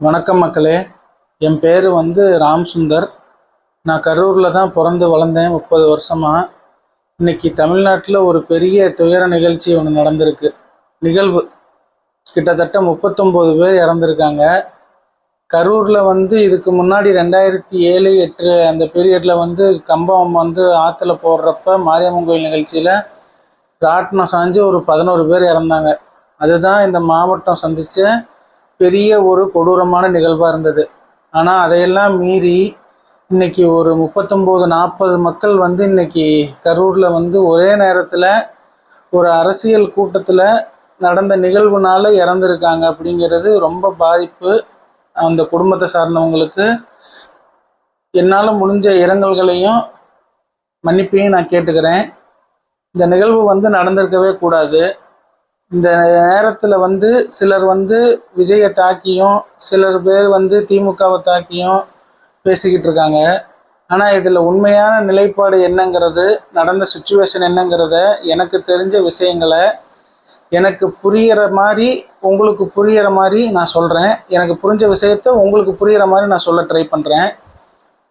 வணக்கம் மக்களே. என் பேர் வந்து ராம் சுந்தர் நான் கரூரில் தான் பிறந்து வளர்ந்தேன் முப்பது வருஷமாக இன்னைக்கு தமிழ்நாட்டில் ஒரு பெரிய துயர நிகழ்ச்சி ஒன்று நடந்திருக்கு. நிகழ்வு. கிட்டத்தட்ட முப்பத்தொம்போது பேர் இறந்துருக்காங்க. கரூரில் வந்து இதுக்கு முன்னாடி ரெண்டாயிரத்தி ஏழு எட்டு அந்த பீரியடில் வந்து கம்பம் வந்து ஆற்றுல போடுறப்ப மாரியம்மன் கோயில் நிகழ்ச்சியில் ராட்டினம் சாஞ்சு ஒரு பதினோரு பேர் இறந்தாங்க. அதுதான் இந்த மாவட்டம் சந்தித்த பெரிய ஒரு கொடூரமான நிகழ்வாக இருந்தது. ஆனால் அதையெல்லாம் மீறி இன்னைக்கு ஒரு முப்பத்தொம்போது நாற்பது மக்கள் வந்து இன்னைக்கு கரூரில் வந்து ஒரே நேரத்தில் ஒரு அரசியல் கூட்டத்தில் நடந்த நிகழ்வுனால இறந்துருக்காங்க அப்படிங்கிறது ரொம்ப பாதிப்பு அந்த குடும்பத்தை சார்ந்தவங்களுக்கு. என்னால் முடிஞ்ச இரங்கல்களையும் மன்னிப்பையும் நான் கேட்டுக்கிறேன். இந்த நிகழ்வு வந்து நடந்திருக்கவே கூடாது. இந்த நேரத்தில் வந்து சிலர் வந்து விஜயை தாக்கியும் சிலர் பேர் வந்து திமுகவை தாக்கியும் பேசிக்கிட்டு இருக்காங்க. ஆனால் இதில் உண்மையான நிலைப்பாடு என்னங்கிறது நடந்த சுச்சுவேஷன் என்னங்கிறத எனக்கு தெரிஞ்ச விஷயங்களை எனக்கு புரிகிற மாதிரி உங்களுக்கு புரியிற மாதிரி நான் சொல்கிறேன் எனக்கு புரிஞ்ச விஷயத்த உங்களுக்கு புரிகிற மாதிரி நான் சொல்ல ட்ரை பண்ணுறேன்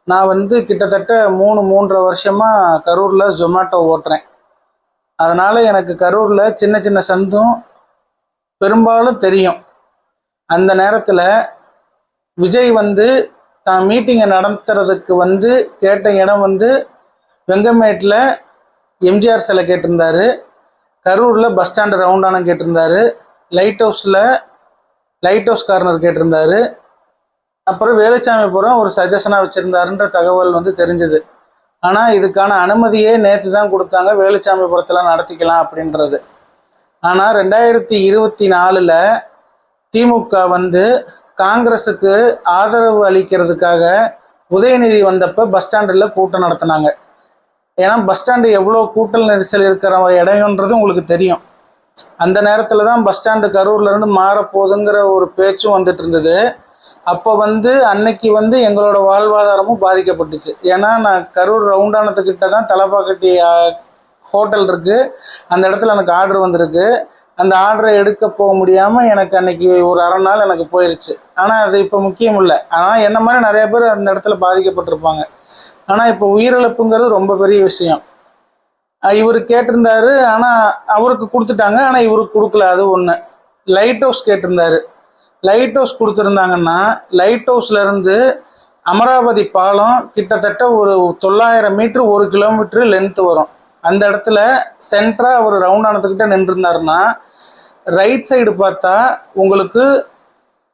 நான் வந்து கிட்டத்தட்ட மூணு மூன்றரை வருஷமாக கரூரில் ஜொமேட்டோ ஓட்டுறேன். அதனால் எனக்கு கரூரில் சின்ன சின்ன சந்தும் பெரும்பாலும் தெரியும். அந்த நேரத்தில் விஜய் வந்து தான் மீட்டிங்கை நடத்துறதுக்கு வந்து கேட்ட இடம் வந்து வெங்கமேட்டில் எம்ஜிஆர் சிலை கேட்டிருந்தாரு. கரூரில் பஸ் ஸ்டாண்டு ரவுண்டானம் கேட்டிருந்தாரு. லைட் ஹவுஸில் லைட் ஹவுஸ் கார்னர் கேட்டிருந்தாரு. அப்புறம் வேலுச்சாமிபுரம் ஒரு சஜஷனாக வச்சுருந்தாருன்ற தகவல் வந்து தெரிஞ்சுது. ஆனால் இதுக்கான அனுமதியே நேற்று தான் கொடுத்தாங்க. வேலுச்சாமிபுரத்தில் நடத்திக்கலாம் அப்படின்றது. ஆனால் ரெண்டாயிரத்தி இருபத்தி நாலில் திமுக வந்து காங்கிரஸுக்கு ஆதரவு அளிக்கிறதுக்காக உதயநிதி வந்தப்போ பஸ் ஸ்டாண்டில் கூட்டம் நடத்தினாங்க. ஏன்னா பஸ் ஸ்டாண்டு எவ்வளோ கூட்டல் நெரிசல் இருக்கிற இடம்ன்றது உங்களுக்கு தெரியும். அந்த நேரத்தில் தான் பஸ் ஸ்டாண்டு கரூர்லேருந்து மாறப்போகுதுங்கிற ஒரு பேச்சும் வந்துட்டு இருந்தது. அப்போ வந்து அன்னைக்கு வந்து எங்களோட வாழ்வாதாரமும் பாதிக்கப்பட்டுச்சு. ஏன்னா நான் கரூர் ரவுண்டானத்துக்கிட்ட தான் தலப்பாக்கட்டி ஹோட்டல் இருக்குது அந்த இடத்துல எனக்கு ஆர்டர் வந்திருக்கு. அந்த ஆர்டரை எடுக்க போக முடியாமல் எனக்கு அன்னைக்கு ஒரு அரை நாள் எனக்கு போயிடுச்சு ஆனால் அது இப்போ முக்கியம் இல்லை. ஆனால் என்ன மாதிரி நிறைய பேர் அந்த இடத்துல பாதிக்கப்பட்டிருப்பாங்க. ஆனால் இப்போ உயிரிழப்புங்கிறது ரொம்ப பெரிய விஷயம். இவர் கேட்டிருந்தாரு. ஆனால் அவருக்கு கொடுத்துட்டாங்க. ஆனால் இவருக்கு கொடுக்கல. அது ஒன்று லைட் ஹவுஸ் கேட்டிருந்தாரு. லைட் ஹவுஸ் கொடுத்துருந்தாங்கன்னா லைட் ஹவுஸ்லேருந்து அமராவதி பாலம் கிட்டத்தட்ட ஒரு தொள்ளாயிரம் மீட்ரு ஒரு கிலோமீட்ரு லென்த்து வரும். அந்த இடத்துல சென்டராக ஒரு ஆனதுக்கிட்ட நின்றுருந்தாருன்னா ரைட் சைடு பார்த்தா உங்களுக்கு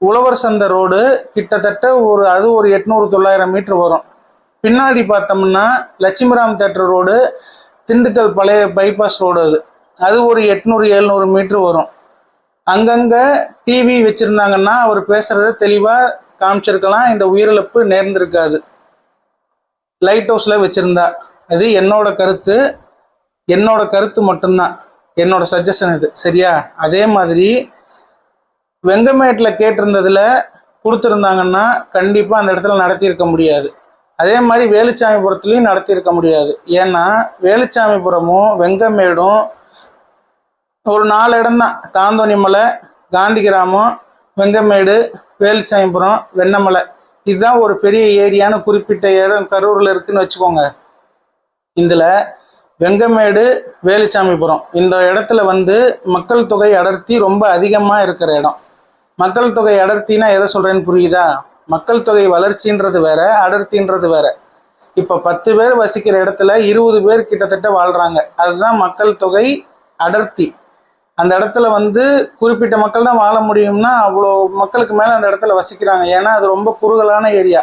உழவர் சந்தை ரோடு கிட்டத்தட்ட ஒரு அது ஒரு எட்நூறு தொள்ளாயிரம் மீட்ரு வரும். பின்னாடி பார்த்தோம்னா லட்சுமிராம் தேட்டர் ரோடு திண்டுக்கல் பழைய பைபாஸ் ரோடு அது. அது ஒரு எட்நூறு எழுநூறு மீட்ரு வரும். அங்கங்கே டிவி வச்சுருந்தாங்கன்னா அவர் பேசுகிறத தெளிவாக காமிச்சிருக்கலாம். இந்த உயிரிழப்பு நேர்ந்திருக்காது. லைட் ஹவுஸ்ல வச்சுருந்தா. அது என்னோட கருத்து. என்னோட கருத்து மட்டும்தான். என்னோட சஜஷன் இது. சரியா? அதே மாதிரி வெங்கமேட்டில் கேட்டிருந்ததில் கொடுத்துருந்தாங்கன்னா கண்டிப்பாக அந்த இடத்துல நடத்தியிருக்க முடியாது. அதே மாதிரி வேலுச்சாமிபுரத்துலையும் நடத்தியிருக்க முடியாது. ஏன்னா வேலுச்சாமிபுரமும் வெங்கமேடும் ஒரு நாலு இடம் தான் தாந்தோணி மலை காந்தி கிராமம் வெங்கமேடு வேலுசாமிபுரம் வெண்ணமலை. இதுதான் ஒரு பெரிய ஏரியான்னு குறிப்பிட்ட இடம் கரூரில் இருக்குன்னு வச்சுக்கோங்க. இதில் வெங்கமேடு வேலுச்சாமிபுரம். இந்த இடத்துல வந்து மக்கள் தொகை அடர்த்தி ரொம்ப அதிகமாக இருக்கிற இடம். மக்கள் தொகை அடர்த்தினா எதை சொல்கிறேன்னு புரியுதா? மக்கள் தொகை வளர்ச்சின்றது வேற அடர்த்தின்றது வேற. இப்போ பத்து பேர் வசிக்கிற இடத்துல இருபது பேர் கிட்டத்தட்ட வாழ்கிறாங்க அதுதான் மக்கள் தொகை அடர்த்தி. அந்த இடத்துல வந்து குறிப்பிட்ட மக்கள் தான் வாழ முடியும்னா அவ்வளோ மக்களுக்கு மேலே அந்த இடத்துல வசிக்கிறாங்க. ஏன்னா அது ரொம்ப குறுகலான ஏரியா.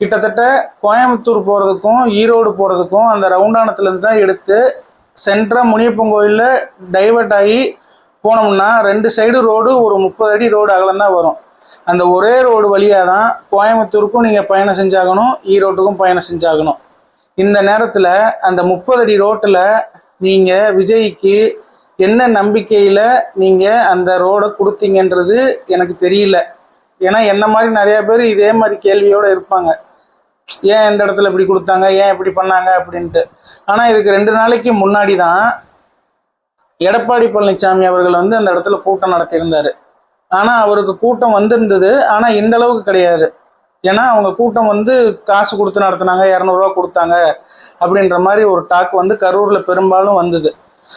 கிட்டத்தட்ட கோயம்புத்தூர் போகிறதுக்கும் ஈரோடு போகிறதுக்கும் அந்த ரவுண்டானத்துலேருந்து தான் எடுத்து சென்ட்ராக முனியப்பன் கோயிலில் டைவர்ட் ஆகி போனோம்னா ரெண்டு சைடு ரோடு ஒரு முப்பது அடி ரோடு அகலம் தான் வரும். அந்த ஒரே ரோடு வழியாக தான் கோயம்புத்தூருக்கும் நீங்கள் பயணம் செஞ்சாகணும் ஈரோட்டுக்கும் பயணம் செஞ்சாகணும். இந்த நேரத்தில் அந்த முப்பது அடி ரோட்டில் நீங்கள் விஜய்க்கு என்ன நம்பிக்கையில் நீங்கள் அந்த ரோடை கொடுத்தீங்கன்றது எனக்கு தெரியல. ஏன்னா என்ன மாதிரி நிறைய பேர் இதே மாதிரி கேள்வியோடு இருப்பாங்க. ஏன் இந்த இடத்துல இப்படி கொடுத்தாங்க? ஏன் இப்படி பண்ணாங்க? அப்படின்ட்டு. ஆனால் இதுக்கு ரெண்டு நாளைக்கு முன்னாடி தான் எடப்பாடி பழனிசாமி அவர்கள் வந்து அந்த இடத்துல கூட்டம் நடத்தியிருந்தார். ஆனால் அவருக்கு கூட்டம் வந்திருந்தது. ஆனால் இந்த அளவுக்கு கிடையாது. ஏன்னா அவங்க கூட்டம் வந்து காசு கொடுத்து நடத்தினாங்க இரநூறுவா கொடுத்தாங்க அப்படின்ற மாதிரி ஒரு டாக் வந்து கரூரில் பெரும்பாலும் வந்தது.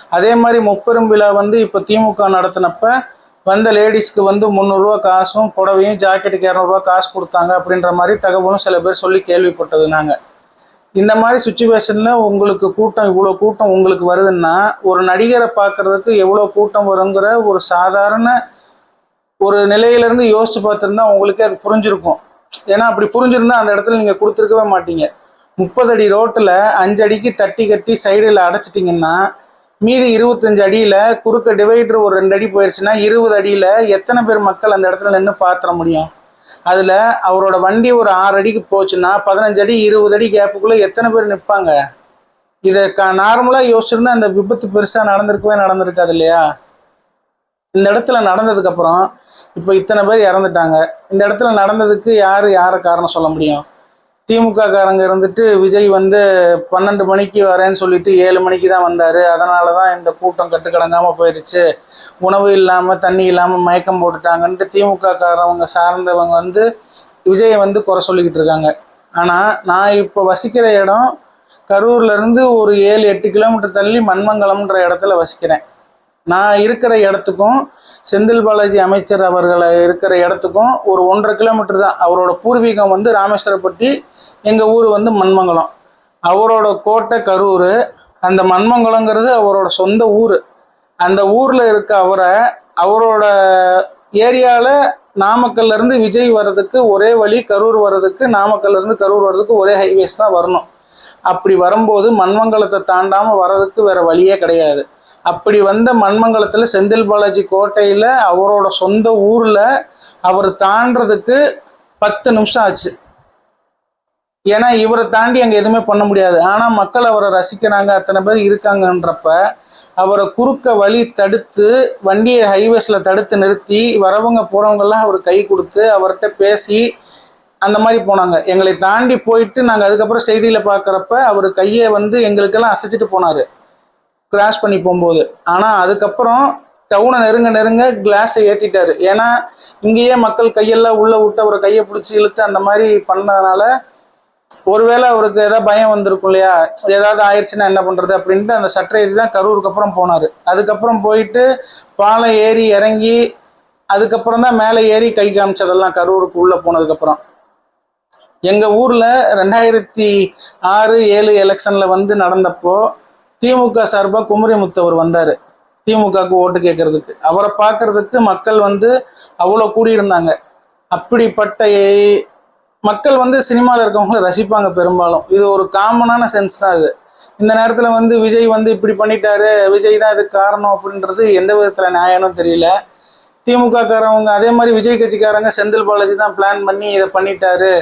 அதே மாதிரி முப்பெரும் விழா வந்து இப்போ திமுக நடத்தினப்ப வந்த லேடிஸ்க்கு வந்து முந்நூறுரூவா காசும் புடவையும் ஜாக்கெட்டுக்கு இரநூறுவா காசு கொடுத்தாங்க அப்படின்ற மாதிரி தகவலும் சில பேர் சொல்லி கேள்விப்பட்டது நாங்கள் இந்த மாதிரி சுச்சுவேஷனில் உங்களுக்கு கூட்டம் இவ்வளோ கூட்டம் உங்களுக்கு வருதுன்னா ஒரு நடிகரை பார்க்கறதுக்கு எவ்வளோ கூட்டம் வருங்கிற ஒரு சாதாரண ஒரு நிலையிலேருந்து யோசித்து பார்த்துருந்தா உங்களுக்கே அது புரிஞ்சிருக்கும். ஏன்னா அப்படி புரிஞ்சிருந்தா அந்த இடத்துல நீங்கள் கொடுத்துருக்கவே மாட்டீங்க. முப்பது அடி ரோட்டில் அஞ்சடிக்கு தட்டி கட்டி சைடில் அடைச்சிட்டிங்கன்னா மீதி இருபத்தஞ்சு அடியில் குறுக்க டிவைடர் ஒரு ரெண்டு அடி போயிடுச்சுன்னா இருபது அடியில் எத்தனை பேர் மக்கள் அந்த இடத்துல நின்று பாத்திர முடியும்? அதில் அவரோட வண்டி ஒரு ஆறு அடிக்கு போச்சுன்னா பதினஞ்சு அடி இருபது அடி கேப்புக்குள்ளே எத்தனை பேர் நிற்பாங்க இதை க நார்மலாக யோசிச்சிருந்தா அந்த விபத்து பெருசாக நடந்திருக்கவே நடந்திருக்காது இல்லையா? இந்த இடத்துல நடந்ததுக்கப்புறம் இப்போ இத்தனை பேர் இறந்துட்டாங்க. இந்த இடத்துல நடந்ததுக்கு யார் யாரை காரணம் சொல்ல முடியும்? திமுக காரங்க இருந்துட்டு விஜய் வந்து பன்னெண்டு மணிக்கு வரேன்னு சொல்லிட்டு ஏழு மணிக்கு தான் வந்தார். அதனால தான் இந்த கூட்டம் கட்டுக்கடங்காமல் போயிடுச்சு உணவு இல்லாமல் தண்ணி இல்லாமல் மயக்கம் போட்டுட்டாங்கன்ட்டு திமுக காரவங்க சார்ந்தவங்க வந்து விஜயை வந்து குறை சொல்லிக்கிட்டு இருக்காங்க. ஆனால் நான் இப்போ வசிக்கிற இடம் கரூர்ல இருந்து ஒரு ஏழு எட்டு கிலோமீட்டர் தள்ளி மண்மங்கலம்ன்ற இடத்துல வசிக்கிறேன். நான் இருக்கிற இடத்துக்கும் செந்தில் பாலாஜி அமைச்சர் அவர்களை இருக்கிற இடத்துக்கும் ஒரு ஒன்றரை கிலோமீட்டர் தான். அவரோட பூர்வீகம் வந்து ராமேஸ்வரப்பட்டி எங்கள் ஊர் வந்து மண்மங்கலம் அவரோட கோட்டை கரூர் அந்த மண்மங்கலங்கிறது அவரோட சொந்த ஊர். அந்த ஊரில் இருக்க அவரை அவரோட ஏரியாவில் நாமக்கல்லேருந்து விஜய் வர்றதுக்கு ஒரே வழி கரூர் வர்றதுக்கு நாமக்கல்லேருந்து கரூர் வர்றதுக்கு ஒரே ஹைவேஸ் தான் வரணும். அப்படி வரும்போது மண்மங்கலத்தை தாண்டாமல் வர்றதுக்கு வேறு வழியே கிடையாது. அப்படி வந்த மண்மங்கலத்தில் செந்தில் பாலாஜி கோட்டையில் அவரோட சொந்த ஊரில் அவர் தாண்டதுக்கு பத்து நிமிஷம் ஆச்சு. ஏன்னா இவரை தாண்டி அங்கே எதுவுமே பண்ண முடியாது. ஆனால் மக்கள் அவரை ரசிக்கிறாங்க அத்தனை பேர் இருக்காங்கன்றப்ப அவரை குறுக்க வழி தடுத்து வண்டியை ஹைவேஸில் தடுத்து நிறுத்தி வரவங்க போகிறவங்கெல்லாம் அவர் கை கொடுத்து அவர்கிட்ட பேசி அந்த மாதிரி போனாங்க. எங்களை தாண்டி போயிட்டு நாங்கள் அதுக்கப்புறம் செய்தியில் பார்க்குறப்ப அவர் கையை வந்து எங்களுக்கெல்லாம் அசைச்சிட்டு போனார். கிராஸ் பண்ணி போகும்போது. ஆனால் அதுக்கப்புறம் டவுனை நெருங்க நெருங்க கிளாஸை ஏற்றிட்டாரு ஏன்னா இங்கேயே மக்கள் கையெல்லாம் உள்ளே விட்டு அவரை கையை பிடிச்சி இழுத்து அந்த மாதிரி பண்ணதுனால ஒருவேளை அவருக்கு ஏதாவது பயம் வந்திருக்கும் இல்லையா? ஏதாவது ஆயிடுச்சுன்னா என்ன பண்ணுறது அப்படின்ட்டு அந்த சட்டை ஏற்றி தான் கரூருக்கு அப்புறம் போனார். அதுக்கப்புறம் போயிட்டு பாலம் ஏறி இறங்கி அதுக்கப்புறம் தான் மேலே ஏறி கை காமிச்சதெல்லாம் கரூருக்கு உள்ளே போனதுக்கப்புறம் எங்கள் ஊரில் ரெண்டாயிரத்தி ஆறு ஏழு எலெக்ஷனில் வந்து நடந்தப்போ திமுக சார்பாக குமரிமுத்தவர் வந்தார். திமுகவுக்கு ஓட்டு கேட்கறதுக்கு. அவரை பார்க்கறதுக்கு மக்கள் வந்து அவ்வளோ கூடியிருந்தாங்க. அப்படிப்பட்ட மக்கள் வந்து சினிமாவில் இருக்கவங்கள ரசிப்பாங்க பெரும்பாலும். இது ஒரு காமனான சென்ஸ் தான் இது இந்த நேரத்தில் வந்து விஜய் வந்து இப்படி பண்ணிட்டாரு விஜய் தான் இதுக்கு காரணம் அப்படின்றது எந்த விதத்தில் நியாயம்னு தெரியல. திமுக காரவங்க அதே மாதிரி விஜய் கட்சிக்காரங்க செந்தில் பாலாஜி தான் பிளான் பண்ணி இதை பண்ணிட்டாரு.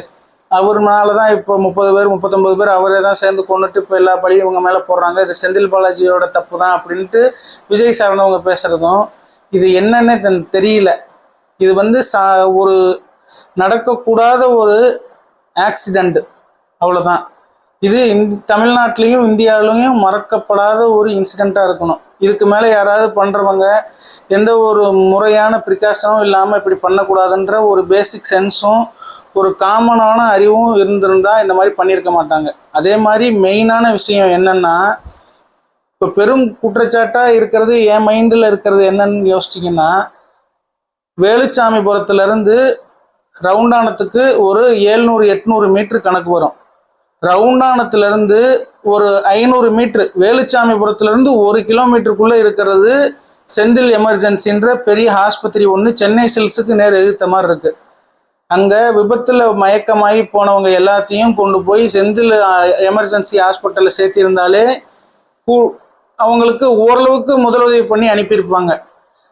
அவர்னால தான் இப்போ முப்பது பேர் முப்பத்தொம்பது பேர் அவரே தான் சேர்ந்து கொண்டுட்டு இப்போ எல்லா பழியும் இவங்க மேலே போடுறாங்க. இது செந்தில் பாலாஜியோட தப்பு தான் அப்படின்ட்டு விஜய் சார்ந்தவங்க பேசுகிறதும் இது என்னன்னே தென்- தெரியல. இது வந்து சா ஒரு நடக்கக்கூடாத ஒரு ஆக்சிடெண்ட் அவ்வளோதான் இது இந்த தமிழ்நாட்டிலையும் இந்தியாவிலையும் மறக்கப்படாத ஒரு இன்சிடெண்ட்டாக இருக்கணும். இதுக்கு மேலே யாராவது பண்ணுறவங்க எந்த ஒரு முறையான ப்ரிகாஷனும் இல்லாமல் இப்படி பண்ணக்கூடாதுன்ற ஒரு பேசிக் சென்ஸும் ஒரு காமனான அறிவும் இருந்திருந்தா இந்த மாதிரி பண்ணியிருக்க மாட்டாங்க. அதே மாதிரி மெயினான விஷயம் என்னன்னா இப்போ பெரும் குற்றச்சாட்டாக இருக்கிறது என் மைண்டில் இருக்கிறது என்னன்னு யோசிச்சிங்கன்னா வேலுச்சாமிபுரத்துலேருந்து ரவுண்டானத்துக்கு ஒரு ஏழ்நூறு எட்நூறு மீட்ரு கணக்கு வரும். ரவுண்டானத்துலேருந்து ஒரு ஐநூறு மீட்ரு வேலுச்சாமிபுரத்துலேருந்து ஒரு கிலோமீட்டருக்குள்ளே இருக்கிறது செந்தில் எமர்ஜென்சின்ற பெரிய ஆஸ்பத்திரி ஒன்று சென்னை சில்ஸுக்கு நேர் எதிர்த்த மாதிரி இருக்குது அங்கே விபத்தில் மயக்கமாகி போனவங்க எல்லாத்தையும் கொண்டு போய் செந்தில் எமர்ஜென்சி ஹாஸ்பிட்டலில் சேர்த்திருந்தாலே கூ- அவங்களுக்கு ஓரளவுக்கு முதலுதவி பண்ணி அனுப்பியிருப்பாங்க.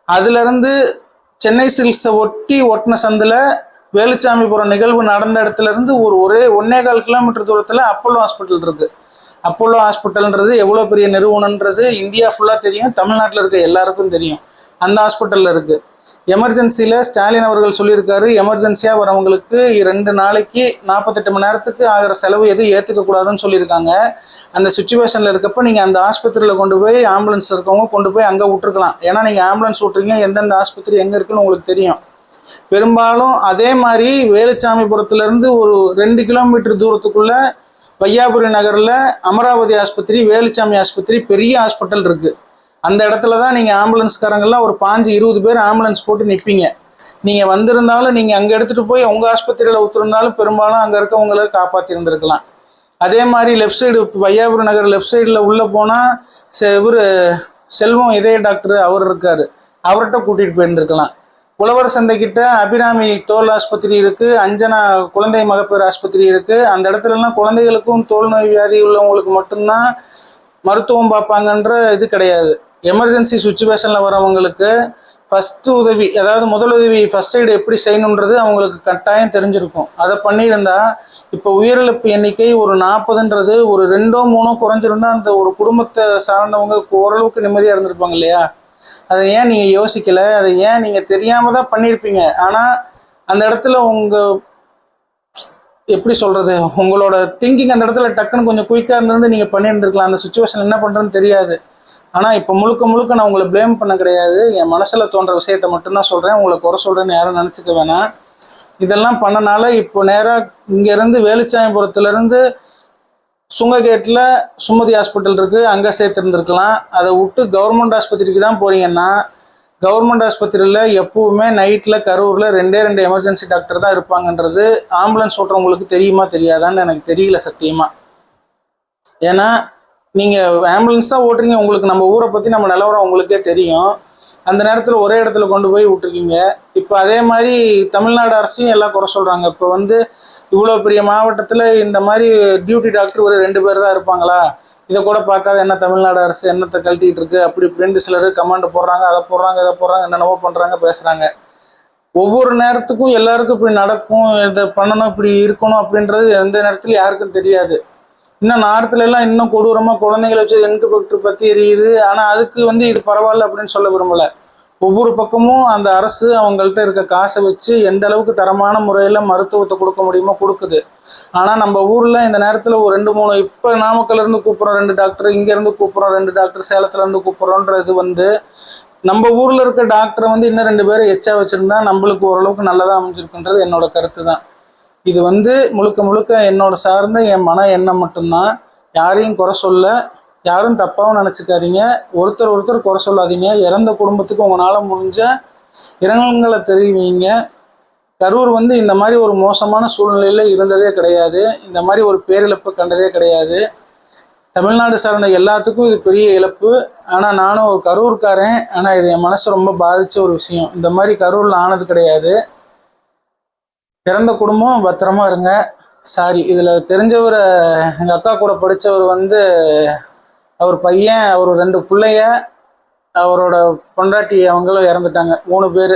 அதுலேருந்து சென்னை சில்ஸை ஒட்டி ஒட்டின சந்தில் வேலுச்சாமிபுரம் நிகழ்வு நடந்த இடத்துல இருந்து ஒரு ஒரே ஒன்னே கால் கிலோமீட்டர் தூரத்தில் அப்போலோ ஹாஸ்பிட்டல் இருக்கு. அப்போலோ ஹாஸ்பிட்டல்ன்றது எவ்வளோ பெரிய நிறுவனன்றது இந்தியா ஃபுல்லாக தெரியும் தமிழ்நாட்டில் இருக்க எல்லாருக்கும் தெரியும். அந்த ஹாஸ்பிட்டலில் இருக்குது எமர்ஜென்சியில் ஸ்டாலின் அவர்கள் சொல்லியிருக்காரு எமர்ஜென்சியாக வரவங்களுக்கு ரெண்டு நாளைக்கு நாற்பத்தெட்டு மணி நேரத்துக்கு ஆகிற செலவு எதுவும் ஏற்றுக்கக்கூடாதுன்னு சொல்லியிருக்காங்க. அந்த சுச்சுவேஷனில் இருக்கப்ப நீங்கள் அந்த ஆஸ்பத்திரியில் கொண்டு போய் ஆம்புலன்ஸ் இருக்கவங்க கொண்டு போய் அங்கே விட்டுருக்கலாம். ஏன்னா நீங்கள் ஆம்புலன்ஸ் விட்றீங்க எந்தெந்த ஆஸ்பத்திரி எங்கே இருக்குன்னு உங்களுக்கு தெரியும். பெரும்பாலும் அதே மாதிரி வேலுச்சாமிபுரத்துலேருந்து ஒரு ரெண்டு கிலோமீட்டர் தூரத்துக்குள்ளே வையாபுரி நகரில் அமராவதி ஆஸ்பத்திரி வேலுச்சாமி ஆஸ்பத்திரி பெரிய ஹாஸ்பிட்டல் இருக்குது அந்த இடத்துல தான் நீங்கள் ஆம்புலன்ஸ்காரங்கெல்லாம் ஒரு பாஞ்சு இருபது பேர் ஆம்புலன்ஸ் போட்டு நிற்பீங்க நீங்கள் வந்திருந்தாலும் நீங்கள் அங்கே எடுத்துகிட்டு போய் உங்கள் ஆஸ்பத்திரியில் ஊற்றுருந்தாலும் பெரும்பாலும் அங்கே இருக்கவங்களை காப்பாத்தி இருந்திருக்கலாம் அதே மாதிரி left side Vaiyapuram Nagar left சைடில் உள்ளே போனால் செ இவர் செல்வம் இதய டாக்டர் அவர் இருக்கார். அவர்கிட்ட கூட்டிகிட்டு போயிருந்துருக்கலாம். உழவர் சந்தைக்கிட்ட அபிராமி தோல் ஆஸ்பத்திரி இருக்குது அஞ்சனா குழந்தை மகப்பேறு ஆஸ்பத்திரி இருக்குது அந்த இடத்துலலாம் குழந்தைகளுக்கும் தோல் நோய் வியாதி உள்ளவங்களுக்கு மட்டும்தான் மருத்துவம் பார்ப்பாங்கன்ற இது கிடையாது. எமர்ஜென்சி சுச்சுவேஷனில் வரவங்களுக்கு ஃபஸ்ட்டு உதவி அதாவது முதலுதவி ஃபஸ்ட் எய்டு எப்படி செய்யணுன்றது அவங்களுக்கு கட்டாயம் தெரிஞ்சிருக்கும். அதை பண்ணியிருந்தா இப்போ உயிரிழப்பு எண்ணிக்கை ஒரு நாற்பதுன்றது ஒரு ரெண்டோ மூணோ குறைஞ்சிருந்தா அந்த ஒரு குடும்பத்தை சார்ந்தவங்க ஓரளவுக்கு நிம்மதியாக இருந்திருப்பாங்க இல்லையா? அதை ஏன் நீங்கள் யோசிக்கலை? அதை ஏன் நீங்கள் தெரியாமல் தான் பண்ணியிருப்பீங்க? ஆனால் அந்த இடத்துல உங்கள் எப்படி சொல்கிறது உங்களோட திங்கிங் அந்த இடத்துல டக்குன்னு கொஞ்சம் குயிக்காக இருந்திருந்து நீங்கள் பண்ணியிருந்திருக்கலாம். அந்த சுச்சுவேஷன் என்ன பண்ணுறதுன்னு தெரியாது. ஆனால் இப்போ முழுக்க முழுக்க நான் உங்களை ப்ளேம் பண்ண கிடையாது. என் மனசில் தோன்ற விஷயத்த மட்டும்தான் சொல்கிறேன் உங்களை குறை சொல்கிறேன்னு யாரும் நினச்சிக்க வேணாம். இதெல்லாம் பண்ணனால இப்போ நேராக இங்கேருந்து வேலுச்சாயபுரத்துலேருந்து சுங்ககேட்டில் சுமதி ஹாஸ்பிட்டல் இருக்குது அங்கே சேர்த்துருந்துருக்கலாம். அதை விட்டு கவர்மெண்ட் ஆஸ்பத்திரிக்கு தான் போகிறீங்கன்னா கவர்மெண்ட் ஆஸ்பத்திரியில் எப்பவுமே நைட்டில் கரூரில் ரெண்டே ரெண்டு எமர்ஜென்சி டாக்டர் தான் இருப்பாங்கன்றது ஆம்புலன்ஸ் ஓட்டுறவங்களுக்கு தெரியுமா தெரியாதான்னு எனக்கு தெரியல சத்தியமாக ஏன்னா நீங்கள் ஆம்புலன்ஸாக ஓட்டுறீங்க உங்களுக்கு நம்ம ஊரை பற்றி நம்ம நிலவரம் உங்களுக்கே தெரியும். அந்த நேரத்தில் ஒரே இடத்துல கொண்டு போய் விட்டுருக்கீங்க. இப்போ அதே மாதிரி தமிழ்நாடு அரசையும் எல்லாம் குறை சொல்கிறாங்க இப்போ வந்து இவ்வளோ பெரிய மாவட்டத்தில் இந்த மாதிரி டியூட்டி டாக்டர் ஒரு ரெண்டு பேர் தான் இருப்பாங்களா? இதை கூட பார்க்காத என்ன தமிழ்நாடு அரசு என்னத்தை கழட்டிட்டு இருக்கு? அப்படி இப்படின்ட்டு சிலர் கமாண்ட் போடுறாங்க அதை போடுறாங்க இதை போடுறாங்க என்னென்னவோ பண்ணுறாங்க பேசுகிறாங்க ஒவ்வொரு நேரத்துக்கும் எல்லாருக்கும் இப்படி நடக்கும் இதை பண்ணணும் இப்படி இருக்கணும் அப்படின்றது எந்த நேரத்தில் யாருக்கும் தெரியாது. இன்னும் நார்த்துல எல்லாம் இன்னும் கொடூரமாக குழந்தைங்களை வச்சு இன்குபேக்டர் பற்றி எரியுது? ஆனால் அதுக்கு வந்து இது பரவாயில்ல அப்படின்னு சொல்ல விரும்பல. ஒவ்வொரு பக்கமும் அந்த அரசு அவங்கள்ட்ட இருக்க காசை வச்சு எந்த அளவுக்கு தரமான முறையில் மருத்துவத்தை கொடுக்க முடியுமோ கொடுக்குது. ஆனால் நம்ம ஊரில் இந்த நேரத்தில் ஒரு ரெண்டு மூணு இப்போ நாமக்கல்ல இருந்து கூப்பிட்றோம் ரெண்டு டாக்டர் இங்கேருந்து கூப்பிட்றோம் ரெண்டு டாக்டர் சேலத்துல இருந்து கூப்பிட்றோன்ற இது வந்து நம்ம ஊரில் இருக்க டாக்டரை வந்து இன்னும் ரெண்டு பேரும் எச்சா வச்சுருந்தா நம்மளுக்கு ஓரளவுக்கு நல்லதாக அமைஞ்சிருக்குன்றது என்னோட கருத்து தான் இது வந்து முழுக்க முழுக்க என்னோட சார்ந்த என் மன எண்ணம் மட்டும்தான். யாரையும் குறை சொல்ல யாரும் தப்பாகவும் நினச்சிக்காதீங்க. ஒருத்தர் ஒருத்தர் குறை சொல்லாதீங்க. இறந்த குடும்பத்துக்கு உங்களால் முடிஞ்ச இரங்கல்களை தெரிவிங்க. கரூர் வந்து இந்த மாதிரி ஒரு மோசமான சூழ்நிலையில் இருந்ததே கிடையாது. இந்த மாதிரி ஒரு பேரிழப்பு கண்டதே கிடையாது. தமிழ்நாடு சார்ந்த எல்லாத்துக்கும் இது பெரிய இழப்பு. ஆனால் நானும் ஒரு கரூர்காரன். ஆனால் இது என் மனசு ரொம்ப பாதித்த ஒரு விஷயம். இந்த மாதிரி கரூரில் ஆனது கிடையாது. பிறந்த குடும்பம் பத்திரமா இருங்க. சாரி இதில் தெரிஞ்சவரை எங்கள் அக்கா கூட படித்தவர் வந்து அவர் பையன் அவர் ரெண்டு பிள்ளைய அவரோட பொண்டாட்டி அவங்களும் இறந்துட்டாங்க. மூணு பேர்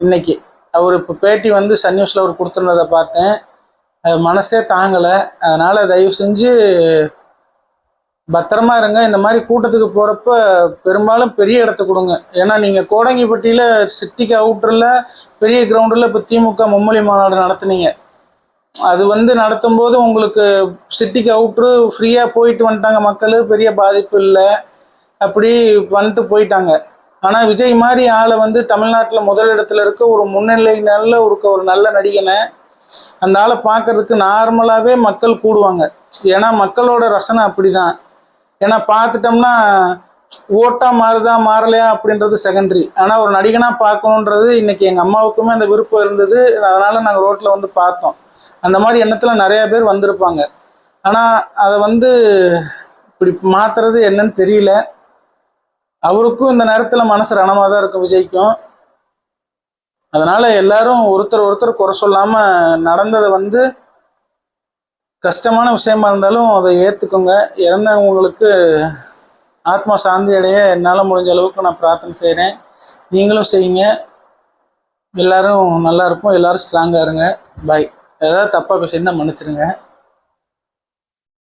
இன்னைக்கு. அவர் இப்போ பேட்டி வந்து சன் நியூஸில் அவர் கொடுத்துருந்ததை பார்த்தேன். அது மனசே தாங்கலை. அதனால் தயவு செஞ்சு பத்திரமா இருங்க. இந்த மாதிரி கூட்டத்துக்கு போகிறப்ப பெரும்பாலும் பெரிய இடத்த கொடுங்க. ஏன்னா நீங்கள் கோடங்கிப்பட்டியில் சிட்டிக்கு அவுட்டரில் பெரிய கிரவுண்டில் இப்போ திமுக மும்மொழி மாநாடு நடத்துனீங்க. அது வந்து நடத்தும் போது உங்களுக்கு சிட்டிக்கு அவுட்ரு ஃப்ரீயாக போயிட்டு வந்துட்டாங்க மக்கள். பெரிய பாதிப்பு இல்லை. அப்படி வந்துட்டு போயிட்டாங்க. ஆனால் விஜய் மாதிரி ஆளை வந்து தமிழ்நாட்டில் முதலிடத்துல இருக்க ஒரு முன்னிலை நல்ல இருக்க ஒரு நல்ல நடிகனை அந்த ஆளை பார்க்கறதுக்கு நார்மலாகவே மக்கள் கூடுவாங்க. ஏன்னா மக்களோட ரசனை அப்படிதான். ஏன்னா பார்த்துட்டோம்னா ஓட்டா மாறுதா மாறலையா அப்படின்றது செகண்டரி ஆனால் ஒரு நடிகனாக பார்க்கணுன்றது இன்னைக்கு எங்கள் அம்மாவுக்குமே அந்த விருப்பம் இருந்தது. அதனால நாங்கள் ரோட்டில் வந்து பார்த்தோம். அந்த மாதிரி எண்ணத்தில் நிறைய பேர் வந்திருப்பாங்க. ஆனால் அதை வந்து இப்படி மாத்துறது என்னன்னு தெரியல. அவருக்கும் இந்த நேரத்தில் மனசு ரணமாக தான் இருக்கும் விஜய்க்கும். அதனால் எல்லாரும் ஒருத்தர் ஒருத்தர் குறை சொல்லாமல் நடந்ததை வந்து கஷ்டமான விஷயமா இருந்தாலும் அதை ஏற்றுக்கோங்க இறந்தவங்களுக்கு ஆத்மா சாந்தி அடைய என்னால் முடிஞ்ச அளவுக்கு நான் பிரார்த்தனை செய்கிறேன் நீங்களும் செய்யுங்க. எல்லாரும் நல்லா இருப்போம். எல்லாரும் ஸ்ட்ராங்காக இருங்க. பாய் ஏதாவது தப்பாக பேசியிருந்தால் மன்னிச்சிடுங்க